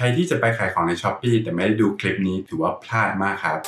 ใครที่จะไปขายของใน s h อ p e e แต่ไม่ได้ดูคลิปนี้ถือว่าพลาดมากครับ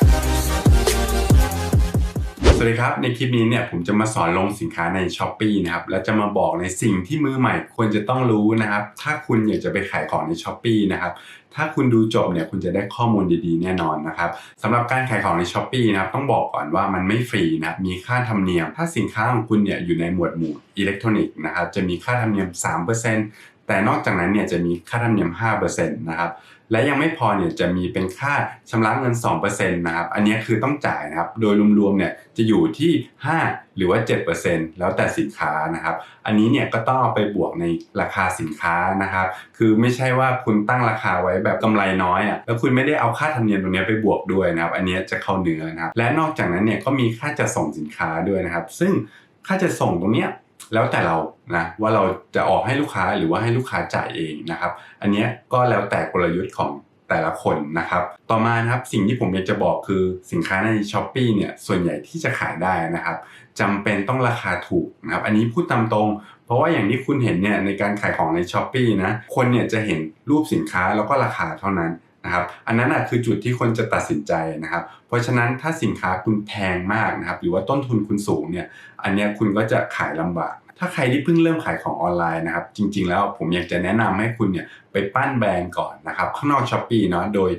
สวัสดีครับ ในคลิปนี้เนี่ยผมจะมาสอนลงสินค้าใน s h อ p e e นะครับ และจะมาบอกในสิ่งที่มือใหม่ควรจะต้องรู้นะครับ ถ้าคุณอยากจะไปขายของใน s h อ p e e นะครับถ้าคุณดูจบเนี่ยคุณจะได้ข้อมูลดีๆ แน่นอนนะครับสำหรับการขายของใน s h อ p e e นะครับต้องบอกก่อนว่ามันไม่ฟรีนะมีค่าธรรมเนียม ถ้าสินค้าของคุณเนี่ยอยู่ในหมวดหมู่อิเล็กทรอนิกส์นะครับจะมีค่าธรรมเนียม 3% แต่นอกจากนั้นเนี่ยจะมีค่าธรรมเนียม5%นะครับและยังไม่พอเนี่ยจะมีเป็นค่าชำระเงิน2%นะครับอันนี้คือต้องจ่ายนะครับโดยรวมๆเนี่ยจะอยู่ที่ 5 หรือว่า 7%แล้วแต่สินค้านะครับ อันนี้เนี่ยก็ต้องเอาไปบวกในราคาสินค้านะครับ คือไม่ใช่ว่าคุณตั้งราคาไว้แบบกำไรน้อยอะแล้วคุณไม่ได้เอาค่าธรรมเนียมตรงนี้ไปบวกด้วยนะครับ อันนี้จะเข้าเนื้อนะครับและนอกจากนั้นเนี่ยก็มีค่าจะส่งสินค้าด้วยนะครับ ซึ่งค่าจะส่งตรงเนี้ย แล้วแต่เรานะว่าเราจะออกให้ลูกค้าหรือว่าให้ลูกค้าจ่ายเองนะครับ อันนี้ก็แล้วแต่กลยุทธ์ของแต่ละคนนะครับ ต่อมานะครับสิ่งที่ผมอยากจะบอกคือสินค้าใน s h อ p e e เนี่ยส่วนใหญ่ที่จะขายได้นะครับจำเป็นต้องราคาถูกนะครับ อันนี้พูดตามตรง เพราะว่าอย่างที่คุณเห็นเนี่ยในการขายของใน s h อ p e e นะคนเนี่ยจะเห็นรูปสินค้าแล้วก็ราคาเท่านั้นนะครับอันนั้นคือจุดที่คนจะตัดสินใจนะครับ เพราะฉะนั้นถ้าสินค้าคุณแพงมากนะครับ หรือว่าต้นทุนคุณสูงเนี่ยอันนี้คุณก็จะขายลำบาก ถ้าใครที่เพิ่งเริ่มขายของออนไลน์นะครับ จริง ๆ แล้วผมอยากจะแนะนำให้คุณเนี่ยไปปั้นแบรนด์ก่อนนะครับ ข้างนอกช้อปปีเนาะโดย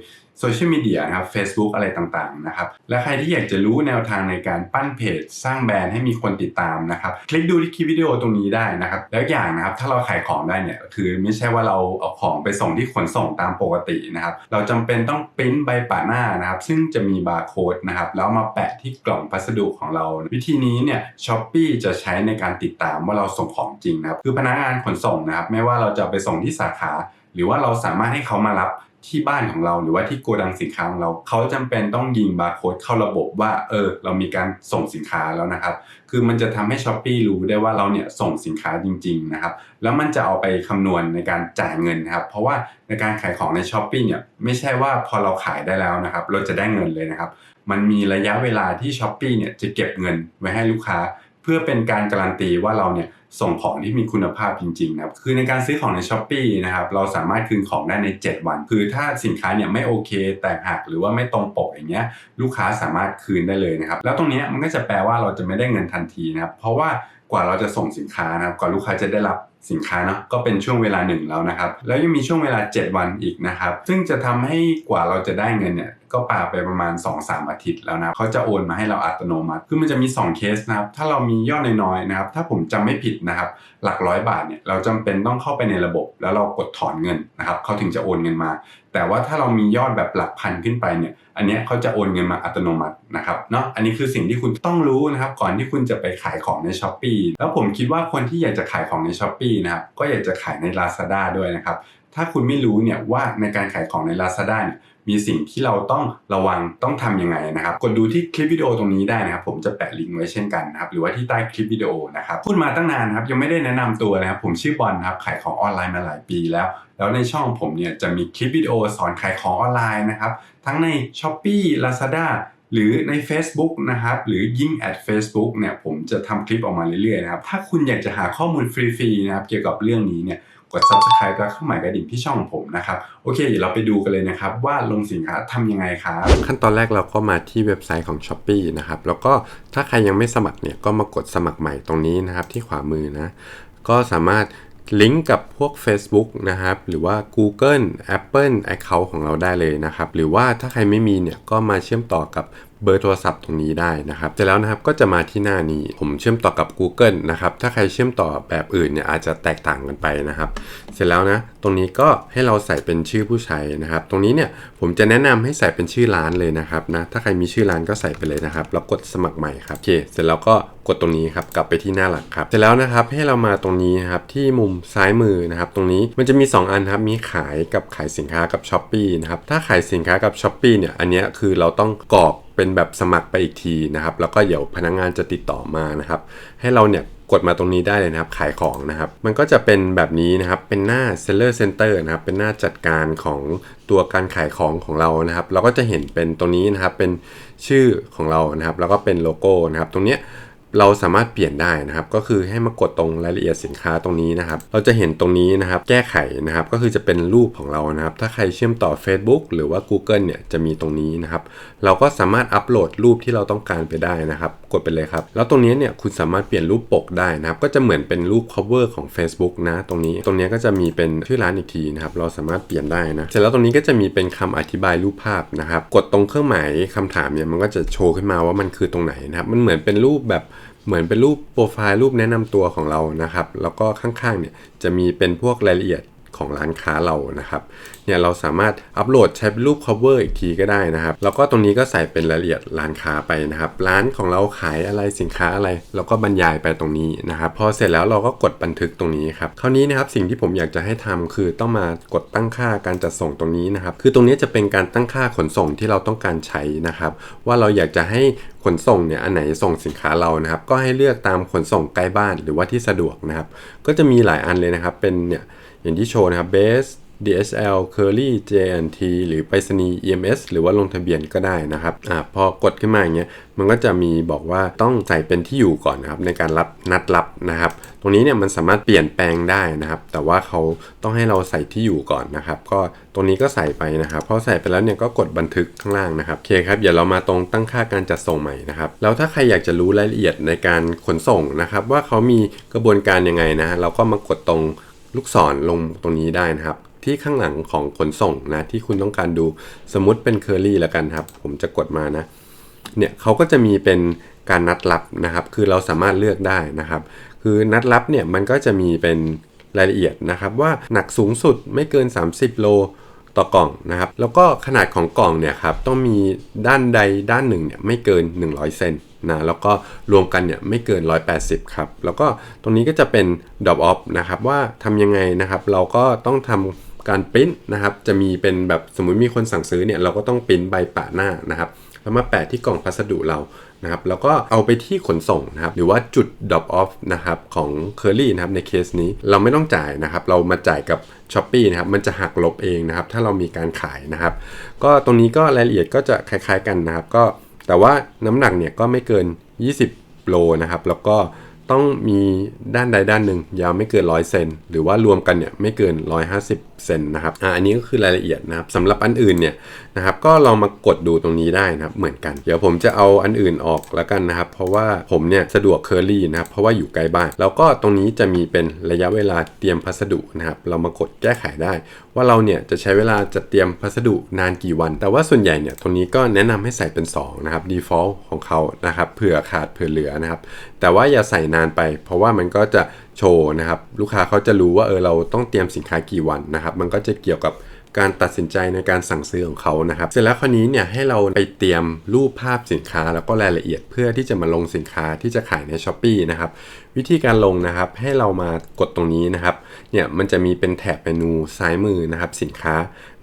โซเชียลมีเดียนะครับ Facebook อะไรต่างๆนะครับ และใครที่อยากจะรู้แนวทางในการปั้นเพจ สร้างแบรนด์ให้มีคนติดตามนะครับ คลิกดูที่คลิปวิดีโอตรงนี้ได้นะครับ แล้วอย่างนะครับถ้าเราขายของได้เนี่ยคือไม่ใช่ว่าเราเอาของไปส่งที่ขนส่งตามปกตินะครับ เราจำเป็นต้องปริ้นใบปะหน้านะครับ ซึ่งจะมีบาร์โค้ดนะครับแล้วมาแปะที่กล่องพัสดุของเรา วิธีนี้เนี่ยช้อปปีจะใช้ในการติดตามว่าเราส่งของจริงนะครับ คือพนักงานขนส่งนะครับ ไม่ว่าเราจะไปส่งที่สาขา หรือว่าเราสามารถให้เขามารับ ที่บ้านของเราหรือว่าที่โกดังสินค้าของเราเขาจำเป็นต้องยิงบาร์โค้ดเข้าระบบว่าเออเรามีการส่งสินค้าแล้วนะครับ คือมันจะทำให้ช้อปปีรู้ได้ว่าเราเนี่ยส่งสินค้าจริง ๆนะครับ แล้วมันจะเอาไปคำนวณในการจ่ายเงินนะครับ เพราะว่าในการขายของในช้อปปีเนี่ยไม่ใช่ว่าพอเราขายได้แล้วนะครับ เราจะได้เงินเลยนะครับ มันมีระยะเวลาที่ช้อปปีเนี่ยจะเก็บเงินไว้ให้ลูกค้า เพื่อเป็นการการันตีว่าเราเนี่ย ส่งของที่มีคุณภาพจริงๆนะครับคือในการซื้อของใน s h อ p e e นะครับเราสามารถคืนของได้ใน 7 วัน คือถ้าสินค้าเนี่ยไม่โอเค แตกหักหรือว่าไม่ตรงปกอย่างเงี้ยลูกค้าสามารถคืนได้เลยนะครับแล้วตรงนี้มันก็จะแปลว่าเราจะไม่ได้เงินทันทีนะครับเพราะว่ากว่าเราจะส่งสินค้านะครับกว่าลูกค้าจะได้รับ สินค้าเนาะก็เป็นช่วงเวลาหนึ่งแล้วนะครับ แล้วยังมีช่วงเวลา 7 วันอีกนะครับ ซึ่งจะทำให้กว่าเราจะได้เงินเนี่ยก็ปาไปประมาณ 2-3 อาทิตย์แล้วนะเขาจะโอนมาให้เราอัตโนมัติ คือมันจะมี 2 เคสนะครับ ถ้าเรามียอดน้อยๆนะครับ ถ้าผมจำไม่ผิดนะครับ หลักร้อยบาทเนี่ยเราจำเป็นต้องเข้าไปในระบบ แล้วเรากดถอนเงินนะครับเขาถึงจะโอนเงินมา แต่ว่าถ้าเรามียอดแบบหลักพันขึ้นไปเนี่ยอันนี้เขาจะโอนเงินมาอัตโนมัตินะครับเนาะอันนี้คือสิ่งที่คุณต้องรู้นะครับก่อนที่คุณจะไปขายของใน s h อ p e e แล้วผมคิดว่าคนที่อยากจะขายของใน s h อ p e e นะครับก็อยากจะขายใน Lazada ด้วยนะครับ ถ้าคุณไม่รู้เนี่ยว่าในการขายของใน Lazada เนี่ยมีสิ่งที่เราต้องระวังต้องทำยังไงนะครับ กดดูที่คลิปวิดีโอตรงนี้ได้นะครับ ผมจะแปะลิงก์ไว้เช่นกันนะครับ หรือว่าที่ใต้คลิปวิดีโอนะครับ พูดมาตั้งนานครับยังไม่ได้แนะนำตัวนะครับ ผมชื่อบอลครับ ขายของออนไลน์มาหลายปีแล้ว แล้วในช่องผมเนี่ยจะมีคลิปวิดีโอสอนขายของออนไลน์นะครับ ทั้งใน s h อ p e e Lazada หรือใน Facebook นะครับ หรือยิ่งแอด Facebook เนี่ยผมจะทำคลิปออกมาเรื่อยๆนะครับ ถ้าคุณอยากจะหาข้อมูลฟรีๆนะครับ เกี่ยวกับเรื่องนี้เนี่ยกด subscribe และเครื่องหมายกระดิ่งที่ช่องของผมนะครับ โอเคเดี๋ยวเราไปดูกันเลยนะครับ ว่าลงสินค้าทำยังไงครับ ขั้นตอนแรกเราก็มาที่เว็บไซต์ของ s h อ p e e นะครับ แล้วก็ถ้าใครยังไม่สมัครเนี่ยก็มากดสมัครใหม่ตรงนี้นะครับที่ขวามือนะก็สามารถ ลิงก์กับพวก Facebook นะครับ หรือว่า Google Apple Account ของเราได้เลยนะครับ หรือว่าถ้าใครไม่มีเนี่ยก็มาเชื่อมต่อกับเบอร์โทรศัพท์ตรงนี้ได้นะครับเสร็จแล้วนะครับก็จะมาที่หน้านี้ ผมเชื่อมต่อกับ Google นะครับ ถ้าใครเชื่อมต่อแบบอื่นเนี่ยอาจจะแตกต่างกันไปนะครับ เสร็จแล้วนะ ตรงนี้ก็ให้เราใส่เป็นชื่อผู้ใช้นะครับ ตรงนี้เนี่ยผมจะแนะนำให้ใส่เป็นชื่อร้านเลยนะครับนะ ถ้าใครมีชื่อร้านก็ใส่ไปเลยนะครับ แล้วกดสมัครใหม่ครับ โอเค เสร็จแล้วก็กดตรงนี้ครับกลับไปที่หน้าหลักครับเสร็จแล้วนะครับให้เรามาตรงนี้นะครับที่มุมซ้ายมือนะครับตรงนี้มันจะมี 2 อันครับมีขายกับขายสินค้ากับ s h อ p e e นะครับถ้าขายสินค้ากับ s h อ p e e เนี่ยอันนี้คือเราต้องกรอกเป็นแบบสมัครไปอีกทีนะครับแล้วก็เดี๋ยวพนักงงานจะติดต่อมานะครับให้เราเนี่ยกดมาตรงนี้ได้เลยนะครับขายของนะครับ มันก็จะเป็นแบบนี้นะครับเป็นหน้า seller center นะครับเป็นหน้าจัดการของตัวการขายของของเรานะครับ เราก็จะเห็นเป็นตรงนี้นะครับเป็นชื่อของเรานะครับ แล้วก็เป็นโลโก้นะครับ ตรงเนี้ย เราสามารถเปลี่ยนได้นะครับ ก็คือให้มากดตรงรายละเอียดสินค้าตรงนี้นะครับ เราจะเห็นตรงนี้นะครับ แก้ไขนะครับ ก็คือจะเป็นรูปของเรานะครับ ถ้าใครเชื่อมต่อ Facebook หรือว่า Google เนี่ยจะมีตรงนี้นะครับ เราก็สามารถอัปโหลดรูปที่เราต้องการไปได้นะครับ กดไปเลยครับ แล้วตรงนี้เนี่ยคุณสามารถเปลี่ยนรูปปกได้นะครับ ก็จะเหมือนเป็นรูป cover ของ Facebook นะ ตรงนี้ ตรงนี้ก็จะมีเป็นชื่อร้านอีกทีนะครับ เราสามารถเปลี่ยนได้นะ เสร็จแล้วตรงนี้ก็จะมีเป็นคำอธิบายรูปภาพนะครับ กดตรงเครื่องหมายคำถามเนี่ยมันก็จะโชว์ขึ้นมาว่ามันคือตรงไหนนะครับ มันเหมือนเป็นรูปแบบเหมือนเป็นรูปโปรไฟล์รูปแนะนำตัวของเรานะครับ แล้วก็ข้างๆเนี่ยจะมีเป็นพวกรายละเอียด ของร้านค้าเรานะครับเนี่ยเราสามารถอัปโหลดใช้เป็นรูป cover อีกทีก็ได้นะครับ แล้วก็ตรงนี้ก็ใส่เป็นรายละเอียดร้านค้าไปนะครับ ร้านของเราขายอะไรสินค้าอะไรเราก็บรรยายไปตรงนี้นะครับพอเสร็จแล้วเราก็กดบันทึกตรงนี้ครับคราวนี้นะครับสิ่งที่ผมอยากจะให้ทำคือต้องมากดตั้งค่าการจัดส่งตรงนี้นะครับ คือตรงนี้จะเป็นการตั้งค่าขนส่งที่เราต้องการใช้นะครับ ว่าเราอยากจะให้ขนส่งเนี่ยอันไหนส่งสินค้าเรานะครับ ก็ให้เลือกตามขนส่งใกล้บ้านหรือว่าที่สะดวกนะครับ ก็จะมีหลายอันเลยนะครับเป็นเนี่ย อย่างที่โชว์นะครับ base DSL Curly JNT หรือไปรษณีย์ EMS หรือว่าลงทะเบียนก็ได้นะครับอ่าพอกดขึ้นมาอย่างเงี้ยมันก็จะมีบอกว่าต้องใส่เป็นที่อยู่ก่อนนะครับในการรับนัดรับนะครับ ตรงนี้เนี่ยมันสามารถเปลี่ยนแปลงได้นะครับ แต่ว่าเขาต้องให้เราใส่ที่อยู่ก่อนนะครับ ก็ตรงนี้ก็ใส่ไปนะครับพอใส่ไปแล้วเนี่ยก็กดบันทึกข้างล่างนะครับโอเคครับเดี๋ยวเรามาตรงตั้งค่าการจัดส่งใหม่นะครับแล้วถ้าใครอยากจะรู้รายละเอียดในการขนส่งนะครับ ว่าเขามีกระบวนการยังไงนะเราก็มากดตรง ลูกศรลงตรงนี้ได้นะครับ ที่ข้างหลังของขนส่งนะที่คุณต้องการดูสมมติเป็นเคอรี่แล้วกันครับ ผมจะกดมานะเนี่ยเขาก็จะมีเป็นการนัดรับนะครับ คือเราสามารถเลือกได้นะครับ คือนัดรับเนี่ยมันก็จะมีเป็นรายละเอียดนะครับว่าหนักสูงสุดไม่เกิน 30 โลต่อกล่องนะครับ แล้วก็ขนาดของกล่องเนี่ยครับต้องมีด้านใดด้านหนึ่งเนี่ยไม่เกิน 100 เซน นะแล้วก็รวมกันเนี่ยไม่เกิน 180 ครับ แล้วก็ตรงนี้ก็จะเป็น drop off นะครับว่าทำยังไงนะครับ เราก็ต้องทำการปริ้นนะครับ จะมีเป็นแบบสมมุติมีคนสั่งซื้อเนี่ย เราก็ต้องปริ้นใบปะหน้านะครับแล้วมาแปะที่กล่องพัสดุเรานะครับแล้วก็เอาไปที่ขนส่งนะครับหรือว่าจุด drop off นะครับของ Curly นะครับในเคสนี้เราไม่ต้องจ่ายนะครับเรามาจ่ายกับ s h อ p e e นะครับมันจะหักลบเองนะครับถ้าเรามีการขายนะครับ ก็ตรงนี้ก็รายละเอียดก็จะคล้ายๆกันนะครับ ก็ แต่ว่าน้ำหนักเนี่ยก็ไม่เกิน 20 โลนะครับ แล้วก็ ต้องมีด้านใดด้านหนึ่ง ยาวไม่เกิน100เซนหรือว่ารวมกันเนี่ยไม่เกิน 150เซนนะครับอ่าอันนี้ก็คือรายละเอียดนะครับสำหรับอันอื่นเนี่ยนะครับก็ลองมากดดูตรงนี้ได้นะครับเหมือนกัน เดี๋ยวผมจะเอาอันอื่นออกแล้วกันนะครับ เพราะว่าผมเนี่ยสะดวกเคอรี่นะครับเพราะว่าอยู่ใกล้บ้าน แล้วก็ตรงนี้จะมีเป็นระยะเวลาเตรียมพัสดุนะครับเรามากดแก้ไขได้ ว่าเราเนี่ยจะใช้เวลาจัดเตรียมพัสดุนานกี่วัน แต่ว่าส่วนใหญ่เนี่ยตรงนี้ก็แนะนำให้ใส่เป็น2นะครับ default ของเขานะครับเผื่อขาดเผื่อเหลือนะครับแต่ว่าอย่าใส่นานไป เพราะว่ามันก็จะโชว์นะครับ ลูกค้าเขาจะรู้ว่าเออเราต้องเตรียมสินค้ากี่วันนะครับ มันก็จะเกี่ยวกับ การตัดสินใจในการสั่งซื้อของเขานะครับ เสร็จแล้วคราวนี้เนี่ยให้เราไปเตรียมรูปภาพสินค้าแล้วก็รายละเอียดเพื่อที่จะมาลงสินค้าที่จะขายใน s h อ p e e นะครับ วิธีการลงนะครับให้เรามากดตรงนี้นะครับ เนี่ยมันจะมีเป็นแถบเมนูซ้ายมือนะครับสินค้า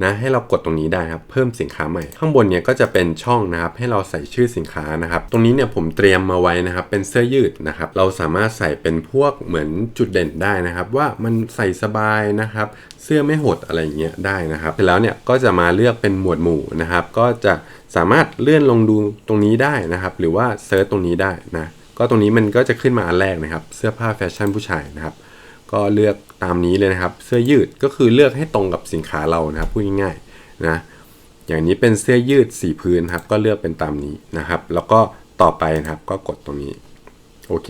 นะให้เรากดตรงนี้ได้ครับเพิ่มสินค้าใหม่ ข้างบนเนี่ยก็จะเป็นช่องนะครับให้เราใส่ชื่อสินค้านะครับ ตรงนี้เนี่ยผมเตรียมมาไว้นะครับเป็นเสื้อยืดนะครับเราสามารถใส่เป็นพวกเหมือนจุดเด่นได้นะครับ ว่ามันใส่สบายนะครับ สื้อไม่หดอะไรอย่างเงี้ยได้นะครับ เสร็จแล้วเนี่ยก็จะมาเลือกเป็นหมวดหมู่นะครับ ก็จะสามารถเลื่อนลงดูตรงนี้ได้นะครับ หรือว่าเซิร์ชตรงนี้ได้นะ ก็ตรงนี้มันก็จะขึ้นมาอันแรกนะครับ เสื้อผ้าแฟชั่นผู้ชายนะครับ ก็เลือกตามนี้เลยนะครับ เสื้อยืดก็คือเลือกให้ตรงกับสินค้าเรานะครับพูดง่ายๆนะ อย่างนี้เป็นเสื้อยืดสีพื้นครับ ก็เลือกเป็นตามนี้นะครับ แล้วก็ต่อไปนะครับก็กดตรงนี้ โอเค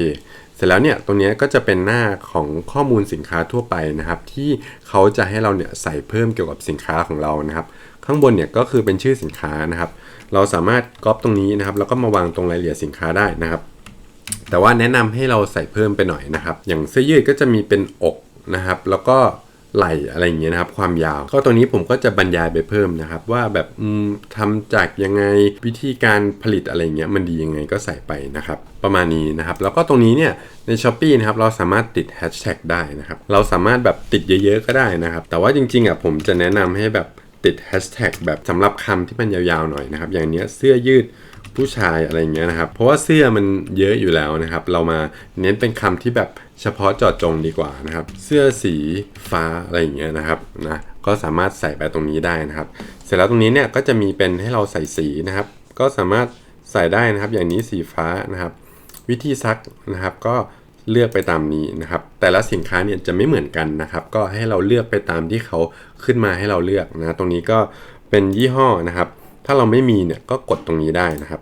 เสร็จแล้วเนี่ยตรงนี้ก็จะเป็นหน้าของข้อมูลสินค้าทั่วไปนะครับ ที่เขาจะให้เราเนี่ยใส่เพิ่มเกี่ยวกับสินค้าของเรานะครับ ข้างบนเนี่ยก็คือเป็นชื่อสินค้านะครับ เราสามารถก๊อปตรงนี้นะครับ แล้วก็มาวางตรงรายละเอียดสินค้าได้นะครับ แต่ว่าแนะนำให้เราใส่เพิ่มไปหน่อยนะครับ อย่างเสื้อยืดก็จะมีเป็นอกนะครับ แล้วก็ ไหลอะไรอย่างเงี้ยนะครับความยาว ก็ตัวนี้ผมก็จะบรรยายไปเพิ่มนะครับ ว่าแบบอืมทำจากยังไงวิธีการผลิตอะไรเงี้ยมันดียังไงก็ใส่ไปนะครับ ประมาณนี้นะครับ แล้วก็ตรงนี้เนี่ยใน s h อ p e e นะครับเราสามารถติดแฮชแท็กได้นะครับ เราสามารถแบบติดเยอะๆก็ได้นะครับ แต่ว่าจริงๆอะผมจะแนะนำให้แบบติดแฮชแท็กแบบสำหรับคำที่มันยาวๆหน่อยนะครับ อย่างเนี้ยเสื้อยืด ผู้ชายอะไรอย่างเงี้ยนะครับ เพราะว่าเสื้อมันเยอะอยู่แล้วนะครับ เรามาเน้นเป็นคำที่แบบเฉพาะเจาะจงดีกว่านะครับ เสื้อสีฟ้าอะไรอย่างเงี้ยนะครับนะก็สามารถใส่ไปตรงนี้ได้นะครับ เสร็จแล้วตรงนี้เนี่ยก็จะมีเป็นให้เราใส่สีนะครับ ก็สามารถใส่ได้นะครับ อย่างนี้สีฟ้านะครับ วิธีซักนะครับก็เลือกไปตามนี้นะครับ แต่ละสินค้าเนี่ยจะไม่เหมือนกันนะครับ ก็ให้เราเลือกไปตามที่เขาขึ้นมาให้เราเลือกนะ ตรงนี้ก็เป็นยี่ห้อนะครับ ถ้าเราไม่มีเนี่ยก็กดตรงนี้ได้นะครับ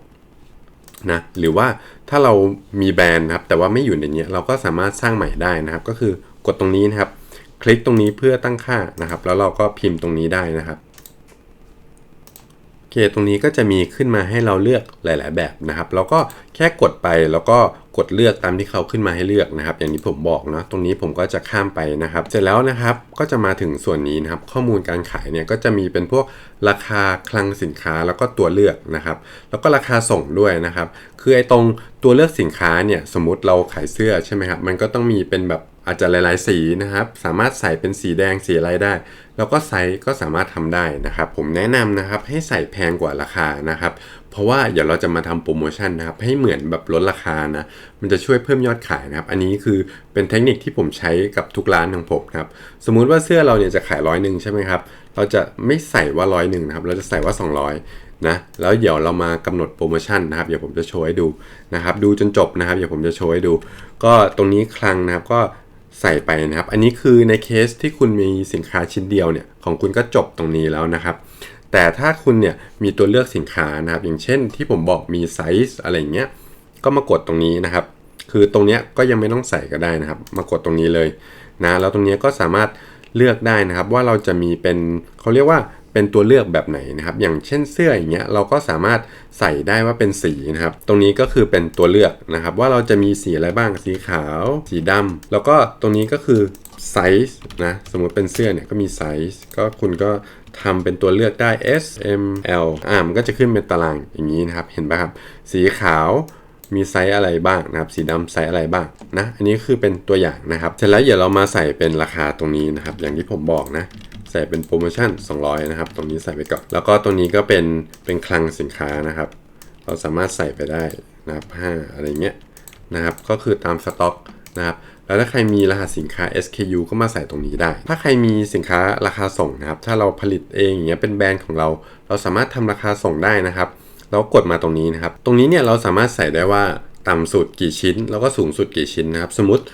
นะหรือว่าถ้าเรามีแบรนด์นะครับ แต่ว่าไม่อยู่ในนี้เราก็สามารถสร้างใหม่ได้นะครับ ก็คือกดตรงนี้นะครับ คลิกตรงนี้เพื่อตั้งค่านะครับ แล้วเราก็พิมพ์ตรงนี้ได้นะครับ เคตรงนี้ก็จะมีขึ้นมาให้เราเลือกหลาย ๆ แบบนะครับเราก็แค่กดไปแล้วก็กดเลือกตามที่เขาขึ้นมาให้เลือกนะครับ อย่างที่ผมบอกเนาะตรงนี้ผมก็จะข้ามไปนะครับ เสร็จแล้วนะครับก็จะมาถึงส่วนนี้นะครับ ข้อมูลการขายเนี่ยก็จะมีเป็นพวกราคาคลังสินค้าแล้วก็ตัวเลือกนะครับ แล้วก็ราคาส่งด้วยนะครับ คือไอ้ตรงตัวเลือกสินค้าเนี่ยสมมติเราขายเสื้อใช่ไหมครับมันก็ต้องมีเป็นแบบอาจจะหลาย ๆ สีนะครับ สามารถใส่เป็นสีแดงสีอะไรได้ แล้วก็ไซส์ก็สามารถทำได้นะครับ ผมแนะนำนะครับให้ใส่แพงกว่าราคานะครับ เพราะว่าเดี๋ยวเราจะมาทำโปรโมชั่นนะครับให้เหมือนแบบลดราคานะมันจะช่วยเพิ่มยอดขายนะครับ อันนี้คือเป็นเทคนิคที่ผมใช้กับทุกร้านของผมครับสมมุติว่าเสื้อเราเนี่ยจะขายร้อยหนึ่งใช่ไหมครับเราจะไม่ใส่ว่าร้อยหนึ่งนะครับเราจะใส่ว่า 200นะแล้วเดี๋ยวเรามากำหนดโปรโมชั่นนะครับเดี๋ยวผมจะโชว์ให้ดูนะครับดูจนจบนะครับเดี๋ยวผมจะโชว์ให้ดู ก็ตรงนี้คลังนะครับก็ ใส่ไปนะครับ อันนี้คือในเคสที่คุณมีสินค้าชิ้นเดียวเนี่ยของคุณก็จบตรงนี้แล้วนะครับ แต่ถ้าคุณเนี่ยมีตัวเลือกสินค้านะครับ อย่างเช่นที่ผมบอกมีไซส์อะไรเงี้ยก็มากดตรงนี้นะครับ คือตรงเนี้ยก็ยังไม่ต้องใส่ก็ได้นะครับ มากดตรงนี้เลยนะแล้วตรงเนี้ยก็สามารถเลือกได้นะครับ ว่าเราจะมีเป็นเขาเรียกว่า เป็นตัวเลือกแบบไหนนะครับอย่างเช่นเสื้ออย่างเงี้ยเราก็สามารถใส่ได้ว่าเป็นสีนะครับตรงนี้ก็คือเป็นตัวเลือกนะครับว่าเราจะมีสีอะไรบ้างสีขาว สีดำแล้วก็ตรงนี้ก็คือไซส์นะสมมติเป็นเสื้อเนี่ยก็มีไซส์ก็คุณก็ทำเป็นตัวเลือกได้ S M L อ่ามันก็จะขึ้นเป็นตารางอย่างนี้นะครับ เห็นปะครับ สีขาวมีไซส์อะไรบ้างนะครับ สีดำไซส์อะไรบ้างนะ อันนี้คือเป็นตัวอย่างนะครับ เสร็จแล้วเดี๋ยวเรามาใส่เป็นราคาตรงนี้นะครับ อย่างที่ผมบอกนะ ใส่เป็นโปรโมชั่น 200 นะครับ ตรงนี้ใส่ไปก่อน แล้วก็ตรงนี้ก็เป็นเป็นคลังสินค้านะครับ เราสามารถใส่ไปได้นะครับ5อะไรเงี้ยนะครับ ก็คือตามสต็อกนะครับแล้วถ้าใครมีรหัสสินค้า SKU ก็มาใส่ตรงนี้ได้ ถ้าใครมีสินค้าราคาส่งนะครับ ถ้าเราผลิตเองอย่างเงี้ยเป็นแบรนด์ของเรา เราสามารถทำราคาส่งได้นะครับแล้วกดมาตรงนี้นะครับ ตรงนี้เนี่ยเราสามารถใส่ได้ว่าต่ำสุดกี่ชิ้น แล้วก็สูงสุดกี่ชิ้นนะครับ สมมติ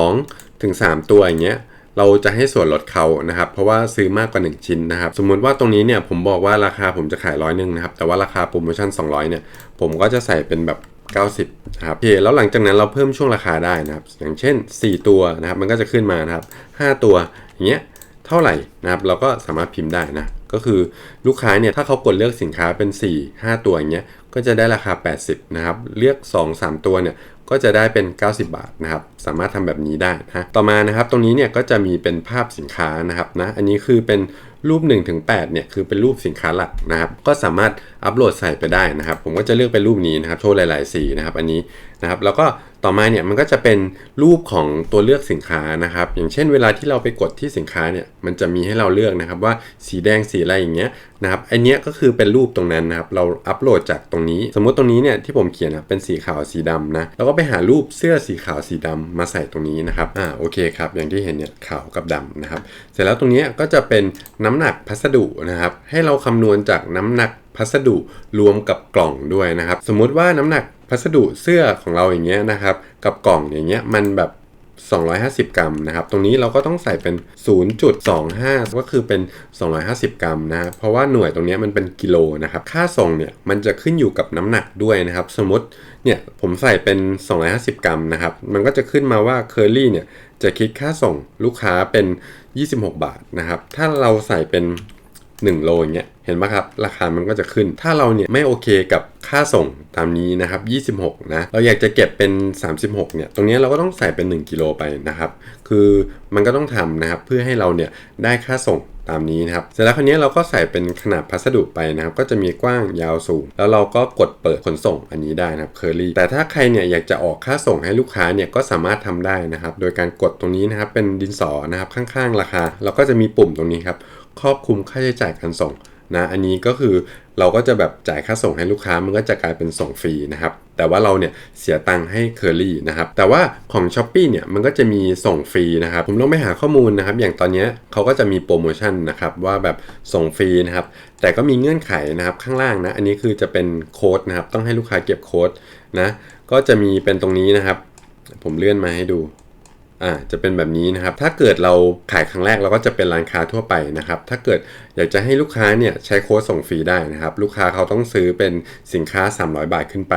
2ถึง3ตัวอย่างเงี้ย เราจะให้ส่วนลดเขานะครับ เพราะว่าซื้อมากกว่า 1 ชิ้นนะครับ สมมุติว่าตรงนี้เนี่ยผมบอกว่าราคาผมจะขายร้อยหนึ่งนะครับ แต่ว่าราคาโปรโมชั่น 200 เนี่ย ผมก็จะใส่เป็นแบบ 90นะครับโอเคแล้วหลังจากนั้นเราเพิ่มช่วงราคาได้นะครับ อย่างเช่น 4 ตัวนะครับ มันก็จะขึ้นมานะครับ 5 ตัวอย่างเงี้ยเท่าไหร่นะครับ เราก็สามารถพิมพ์ได้นะก็คือลูกค้าเนี่ยถ้าเขากดเลือกสินค้าเป็น 4 5 ตัวอย่างเงี้ยก็จะได้ราคา 80 นะครับ เลือก 2 3 ตัวเนี่ย ก็จะได้เป็น 90 บาทนะครับสามารถทำแบบนี้ได้นะต่อมานะครับตรงนี้เนี่ยก็จะมีเป็นภาพสินค้านะครับนะอันนี้คือเป็นรูป1ถึง8เนี่ยคือเป็นรูปสินค้าหลักนะครับ ก็สามารถอัปโหลดใส่ไปได้นะครับ ผมก็จะเลือกเป็นรูปนี้นะครับโชว์หลาย ๆ สีนะครับ อันนี้ นะครับแล้วก็ต่อมาเนี่ยมันก็จะเป็นรูปของตัวเลือกสินค้านะครับ อย่างเช่นเวลาที่เราไปกดที่สินค้าเนี่ยมันจะมีให้เราเลือกนะครับว่าสีแดงสีอะไรอย่างเงี้ยนะครับอันเนี้ยก็คือเป็นรูปตรงนั้นนะครับเราอัปโหลดจากตรงนี้ สมมุติตรงนี้เนี่ยที่ผมเขียนนะเป็นสีขาวสีดำนะเราก็ไปหารูปเสื้อสีขาวสีดำมาใส่ตรงนี้นะครับอ่าโอเคครับอย่างที่เห็นเนี่ยขาวกับดำนะครับเสร็จแล้วตรงนี้ก็จะเป็นน้ำหนักพัสดุนะครับให้เราคำนวณจากน้ำหนัก พัสดุรวมกับกล่องด้วยนะครับ สมมุติว่าน้ำหนักพัสดุเสื้อของเราอย่างเงี้ยนะครับ กับกล่องอย่างเงี้ยมันแบบ 250 กรัมนะครับ ตรงนี้เราก็ต้องใส่เป็น 0.25 ก็คือเป็น 250 กรัมนะเพราะว่าหน่วยตรงนี้มันเป็นกิโลนะครับ ค่าส่งเนี่ยมันจะขึ้นอยู่กับน้ำหนักด้วยนะครับ สมมติเนี่ยผมใส่เป็น 250 กรัมนะครับ มันก็จะขึ้นมาว่าเคอรี่เนี่ยจะคิดค่าส่งลูกค้าเป็น 26 บาทนะครับ ถ้าเราใส่เป็น 1 โลอย่างเงี้ยเห็นไหมครับ ราคามันก็จะขึ้น ถ้าเราเนี่ยไม่โอเคกับค่าส่งตามนี้นะครับ 26 นะ เราอยากจะเก็บเป็น 36 เนี่ย ตรงนี้เราก็ต้องใส่เป็น 1 กิโลไปนะครับ คือมันก็ต้องทำนะครับ เพื่อให้เราเนี่ยได้ค่าส่งตามนี้นะครับ เสร็จแล้วคราวนี้เราก็ใส่เป็นขนาดพัสดุไปนะครับ ก็จะมีกว้างยาวสูง แล้วเราก็กดเปิดขนส่งอันนี้ได้นะครับเคอรี่ แต่ถ้าใครเนี่ยอยากจะออกค่าส่งให้ลูกค้าเนี่ยก็สามารถทำได้นะครับ โดยการกดตรงนี้นะครับเป็นดินสอนะครับข้างๆ ราคา เราก็จะมีปุ่มตรงนี้ครับ ครอบคลุมค่าใช้จ่ายการส่งนะอันนี้ก็คือเราก็จะแบบจ่ายค่าส่งให้ลูกค้ามันก็จะกลายเป็นส่งฟรีนะครับแต่ว่าเราเนี่ยเสียตังค์ให้เคอรี่นะครับแต่ว่าของ s h อ p e e เนี่ยมันก็จะมีส่งฟรีนะครับผมลองไปหาข้อมูลนะครับอย่างตอนนี้เขาก็จะมีโปรโมชั่นนะครับว่าแบบส่งฟรีนะครับแต่ก็มีเงื่อนไขนะครับข้างล่างนะอันนี้คือจะเป็นโค้ดนะครับต้องให้ลูกค้าเก็บโค้ดนะก็จะมีเป็นตรงนี้นะครับ ผมเลื่อนมาให้ดู อ่าจะเป็นแบบนี้นะครับ ถ้าเกิดเราขายครั้งแรกเราก็จะเป็นร้านค้าทั่วไปนะครับ ถ้าเกิดอยากจะให้ลูกค้าเนี่ยใช้โค้ดส่งฟรีได้นะครับ ลูกค้าเขาต้องซื้อเป็นสินค้า 300 บาทขึ้นไป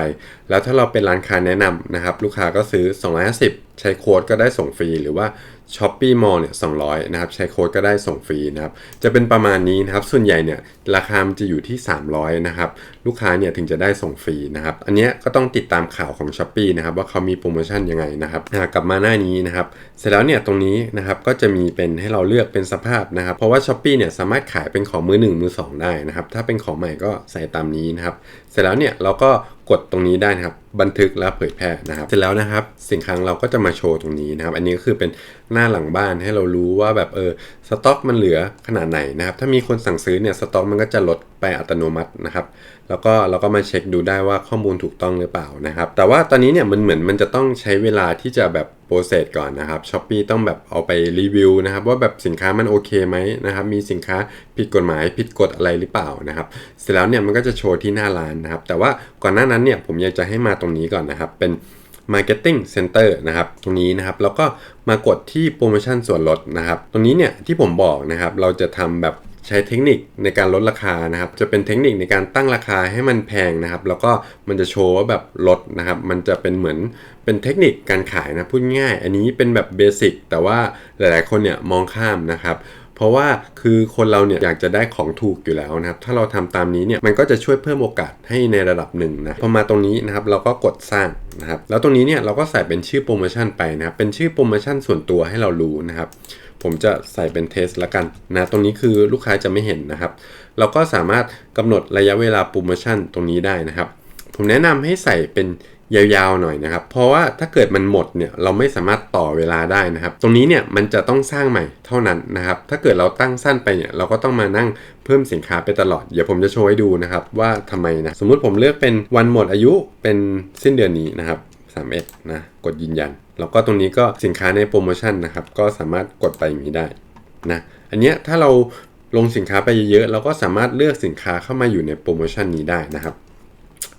แล้วถ้าเราเป็นร้านค้าแนะนำนะครับ ลูกค้าก็ซื้อ 250 ใช้โค้ดก็ได้ส่งฟรีหรือว่า s h o p e e Mall เนี่ย200นะครับใช้โค้ดก็ได้ส่งฟรีนะครับจะเป็นประมาณนี้นะครับส่วนใหญ่เนี่ยราคามันจะอยู่ที่ 300นะครับลูกค้าเนี่ยถึงจะได้ส่งฟรีนะครับอันนี้ก็ต้องติดตามข่าวของ s h o p e e นะครับว่าเขามีโปรโมชั่นยังไงนะครับกลับมาหน้านี้นะครับเสร็จแล้วเนี่ยตรงนี้นะครับก็จะมีเป็นให้เราเลือกเป็นสภาพนะครับเพราะว่า s h o p e e เนี่ยสามารถขายเป็นของมือ 1 มือ 2 ได้นะครับถ้าเป็นของใหม่ก็ใส่ตามนี้นะครับเสร็จแล้วเนี่ยเราก็กดตรงนี้ได้นะครับ บันทึกและเผยแพร่นะครับ เสร็จแล้วนะครับ สินค้าเราก็จะมาโชว์ตรงนี้นะครับ อันนี้ก็คือเป็นหน้าหลังบ้านให้เรารู้ว่าแบบเออสต็อกมันเหลือขนาดไหนนะครับ ถ้ามีคนสั่งซื้อเนี่ยสต็อกมันก็จะลดไปอัตโนมัตินะครับ แล้วก็เราก็มาเช็คดูได้ว่าข้อมูลถูกต้องหรือเปล่านะครับ แต่ว่าตอนนี้เนี่ยมันเหมือนมันจะต้องใช้เวลาที่จะแบบโปรเซสก่อนนะครับช้อปปีต้องแบบเอาไปรีวิวนะครับ ว่าแบบสินค้ามันโอเคไหมนะครับ มีสินค้าผิดกฎหมายผิดกฎอะไรหรือเปล่านะครับ เสร็จแล้วเนี่ยมันก็จะโชว์ที่หน้าร้านนะครับ แต่ว่าก่อนหน้านั้นเนี่ยผมอยากจะให้มาตรงรงนี้ก่อนนะครับ เป็น Marketing Center นะครับ ตรงนี้นะครับแล้วก็มากดที่โปรโมชั่นส่วนลดนะครับ ตรงนี้เนี่ยที่ผมบอกนะครับ เราจะทำแบบใช้เทคนิคในการลดราคานะครับ จะเป็นเทคนิคในการตั้งราคาให้มันแพงนะครับ แล้วก็มันจะโชว์ว่าแบบลดนะครับ มันจะเป็นเหมือนเป็นเทคนิคการขายนะพูดง่าย อันนี้เป็นแบบเบสิกแต่ว่าหลายๆ คนเนี่ยมองข้ามนะครับ เพราะว่าคือคนเราเนี่ยอยากจะได้ของถูกอยู่แล้วนะครับ ถ้าเราทำตามนี้เนี่ยมันก็จะช่วยเพิ่มโอกาสให้ในระดับหนึ่งนะ พอมาตรงนี้นะครับเราก็กดสร้างนะครับ แล้วตรงนี้เนี่ยเราก็ใส่เป็นชื่อโปรโมชั่นไปนะครับ เป็นชื่อโปรโมชั่นส่วนตัวให้เรารู้นะครับ ผมจะใส่เป็นเทสละกันนะ ตรงนี้คือลูกค้าจะไม่เห็นนะครับ เราก็สามารถกำหนดระยะเวลาโปรโมชั่นตรงนี้ได้นะครับ ผมแนะนำให้ใส่เป็น ยาวๆหน่อยนะครับ เพราะว่าถ้าเกิดมันหมดเนี่ยเราไม่สามารถต่อเวลาได้นะครับ ตรงนี้เนี่ยมันจะต้องสร้างใหม่เท่านั้นนะครับ ถ้าเกิดเราตั้งสั้นไปเนี่ยเราก็ต้องมานั่งเพิ่มสินค้าไปตลอด เดี๋ยวผมจะโชว์ให้ดูนะครับว่าทำไมนะ สมมุติผมเลือกเป็นวันหมดอายุเป็นสิ้นเดือนนี้นะครับ31นะกดยืนยัน แล้วก็ตรงนี้ก็สินค้าในโปรโมชั่นนะครับก็สามารถกดไปอย่างนี้ได้นะอันเนี้ยถ้าเราลงสินค้าไปเยอะๆเราก็สามารถเลือกสินค้าเข้ามาอยู่ในโปรโมชั่นนี้ได้นะครับ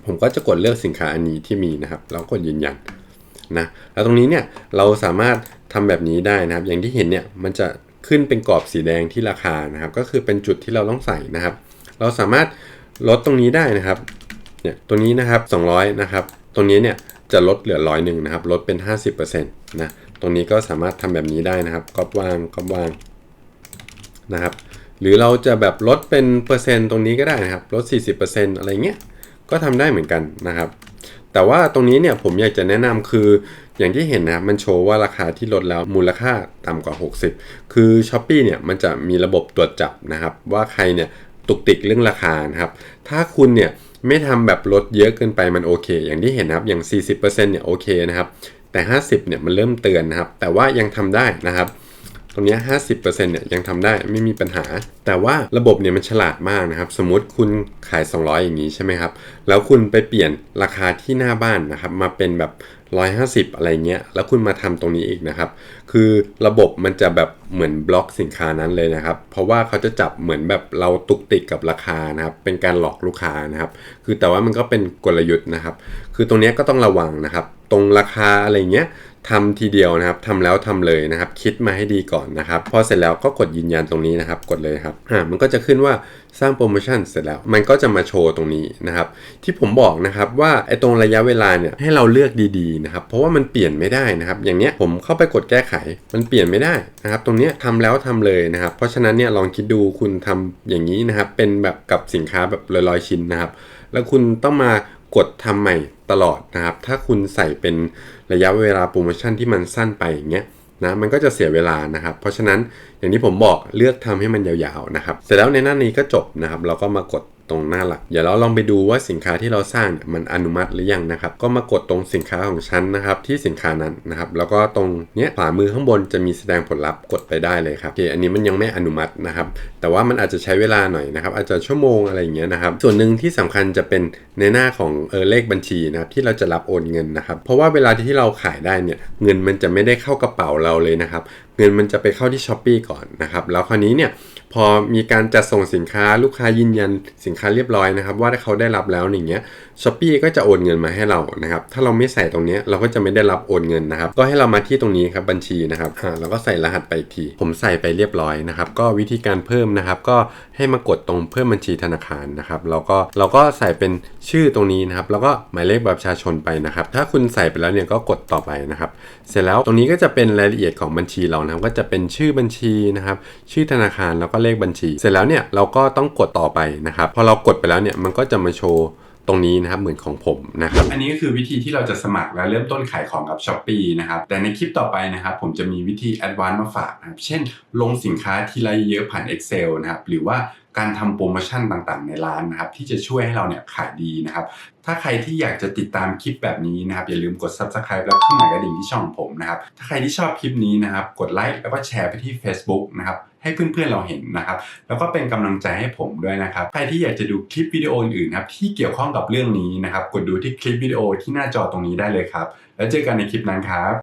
ผมก็จะกดเลือกสินค้าอันนี้ที่มีนะครับ แล้วกดยืนยันนะแล้วตรงนี้เนี่ยเราสามารถทำแบบนี้ได้นะครับ อย่างที่เห็นเนี่ยมันจะขึ้นเป็นกรอบสีแดงที่ราคานะครับ ก็คือเป็นจุดที่เราต้องใส่นะครับ เราสามารถลดตรงนี้ได้นะครับเนี่ยตัวนี้นะครับ 200 นะครับ ตรงนี้เนี่ยจะลดเหลือร้อยหนึ่งนะครับ ลดเป็น 50%นะตรงนี้ก็สามารถทำแบบนี้ได้นะครับก๊อปวางก๊อปวางนะครับ หรือเราจะแบบลดเป็นเปอร์เซ็นต์ตรงนี้ก็ได้นะครับ ลด 40%อะไรเงี้ย ก็ทำได้เหมือนกันนะครับ แต่ว่าตรงนี้เนี่ยผมอยากจะแนะนำคืออย่างที่เห็นนะมันโชว์ว่าราคาที่ลดแล้วมูลค่าต่ำกว่า 60 คือ s h อ p e e เนี่ยมันจะมีระบบตรวจจับนะครับ ว่าใครเนี่ยตุกติกเรื่องราคานะครับ ถ้าคุณเนี่ยไม่ทำแบบลดเยอะเกินไปมันโอเค อย่างที่เห็นนะครับอย่าง 40%เนี่ยโอเคนะครับแต่ 50เนี่ยมันเริ่มเตือนนะครับ แต่ว่ายังทำได้นะครับ ตรงนี้50%เนี่ยยังทำได้ไม่มีปัญหา แต่ว่าระบบเนี่ยมันฉลาดมากนะครับ สมมติคุณขาย 200 อย่างนี้ใช่ไหมครับ แล้วคุณไปเปลี่ยนราคาที่หน้าบ้านนะครับ มาเป็นแบบ 150 อะไรเงี้ย แล้วคุณมาทำตรงนี้อีกนะครับ คือระบบมันจะแบบเหมือนบล็อกสินค้านั้นเลยนะครับ เพราะว่าเขาจะจับเหมือนแบบเราตุกติกกับราคานะครับ เป็นการหลอกลูกค้านะครับ คือแต่ว่ามันก็เป็นกลยุทธ์นะครับ คือตรงนี้ก็ต้องระวังนะครับ ตรงราคาอะไรเงี้ย ทำทีเดียวนะครับทำแล้วทำเลยนะครับ คิดมาให้ดีก่อนนะครับ พอเสร็จแล้วก็กดยืนยันตรงนี้นะครับ กดเลยครับอ่ามันก็จะขึ้นว่าสร้างโปรโมชั่นเสร็จแล้ว มันก็จะมาโชว์ตรงนี้นะครับ ที่ผมบอกนะครับว่าไอ้ตรงระยะเวลาเนี่ยให้เราเลือกดีๆนะครับ เพราะว่ามันเปลี่ยนไม่ได้นะครับ อย่างเนี้ยผมเข้าไปกดแก้ไข มันเปลี่ยนไม่ได้นะครับ ตรงเนี้ยทำแล้วทำเลยนะครับ เพราะฉะนั้นเนี่ยลองคิดดูคุณทำอย่างนี้นะครับ เป็นแบบกับสินค้าแบบลอยๆชิ้นนะครับ แล้วคุณต้องมากดทำใหม่ ตลอดนะครับ ถ้าคุณใส่เป็นระยะเวลาโปรโมชั่นที่มันสั้นไปอย่างเงี้ยนะมันก็จะเสียเวลานะครับ เพราะฉะนั้นอย่างที่ผมบอกเลือกทำให้มันยาวๆนะครับ เสร็จแล้วในหน้านี้ก็จบนะครับ เราก็มากด ตรงหน้าหลักเดี๋ยวเราลองไปดูว่าสินค้าที่เราสร้างเนี่ยมันอนุมัติหรือยังนะครับ ก็มากดตรงสินค้าของฉันนะครับที่สินค้านั้นนะครับ แล้วก็ตรงเนี้ยขวามือข้างบนจะมีแสดงผลลัพธ์กดไปได้เลยครับโอเคอันนี้มันยังไม่อนุมัตินะครับ แต่ว่ามันอาจจะใช้เวลาหน่อยนะครับ อาจจะชั่วโมงอะไรอย่างเงี้ยนะครับ ส่วนหนึ่งที่สำคัญจะเป็นในหน้าของเออเลขบัญชีนะครับที่เราจะรับโอนเงินนะครับ เพราะว่าเวลาที่เราขายได้เนี่ยเงินมันจะไม่ได้เข้ากระเป๋าเราเลยนะครับเงินมันจะไปเข้าที่ช้อปปีก่อนนะครับแล้วคราวนี้เนี่ย พอมีการจัดส่งสินค้าลูกค้ายืนยันสินค้าเรียบร้อยนะครับ ว่าเขาได้รับแล้วอย่างเงี้ย ช้อปปีก็จะโอนเงินมาให้เรานะครับ ถ้าเราไม่ใส่ตรงนี้เราก็จะไม่ได้รับโอนเงินนะครับ ก็ให้เรามาที่ตรงนี้ครับบัญชีนะครับอ่าแล้วก็ใส่รหัสไปอีกที ผมใส่ไปเรียบร้อยนะครับ ก็วิธีการเพิ่มนะครับ ก็ให้มากดตรงเพิ่มบัญชีธนาคารนะครับ แล้วก็เราก็ใส่เป็นชื่อตรงนี้นะครับ แล้วก็หมายเลขบัตรประชาชนไปนะครับ ถ้าคุณใส่ไปแล้วเนี่ยก็กดต่อไปนะครับ เสร็จแล้วตรงนี้ก็จะเป็นรายละเอียดของบัญชีเรานะครับ ก็จะเป็นชื่อบัญชีนะครับ ชื่อธนาคารแล้วก็เลขบัญชี เสร็จแล้วเนี่ยเราก็ต้องกดต่อไปนะครับ พอเรากดไปแล้วเนี่ยมันก็จะมาโชว์ ตรงนี้นะครับเหมือนของผมนะครับอันนี้ก็คือวิธีที่เราจะสมัครและเริ่มต้นขายของกับ s h อ p e e นะครับแต่ในคลิปต่อไปนะครับผมจะมีวิธีแอดวานซ์มาฝากนะครับเช่น ลงสินค้าทีละเยอะผ่าน Excel นะครับหรือว่าการทำโปรโมชั่นต่างๆ ในร้านนะครับที่จะช่วยให้เราเนี่ยขายดีนะครับ ถ้าใครที่อยากจะติดตามคลิปแบบนี้นะครับ อย่าลืมกด Subscribe และเครื่องหมายกระดิ่งที่ช่องผมนะครับ ถ้าใครที่ชอบคลิปนี้นะครับ กดไลค์แล้วก็แชร์ไปที่ Facebook นะครับ ให้เพื่อนๆเราเห็นนะครับ แล้วก็เป็นกำลังใจให้ผมด้วยนะครับ ใครที่อยากจะดูคลิปวิดีโออื่นๆครับที่เกี่ยวข้องกับเรื่องนี้นะครับ กดดูที่คลิปวิดีโอที่หน้าจอตรงนี้ได้เลยครับ แล้วเจอกันในคลิปนั้นครับ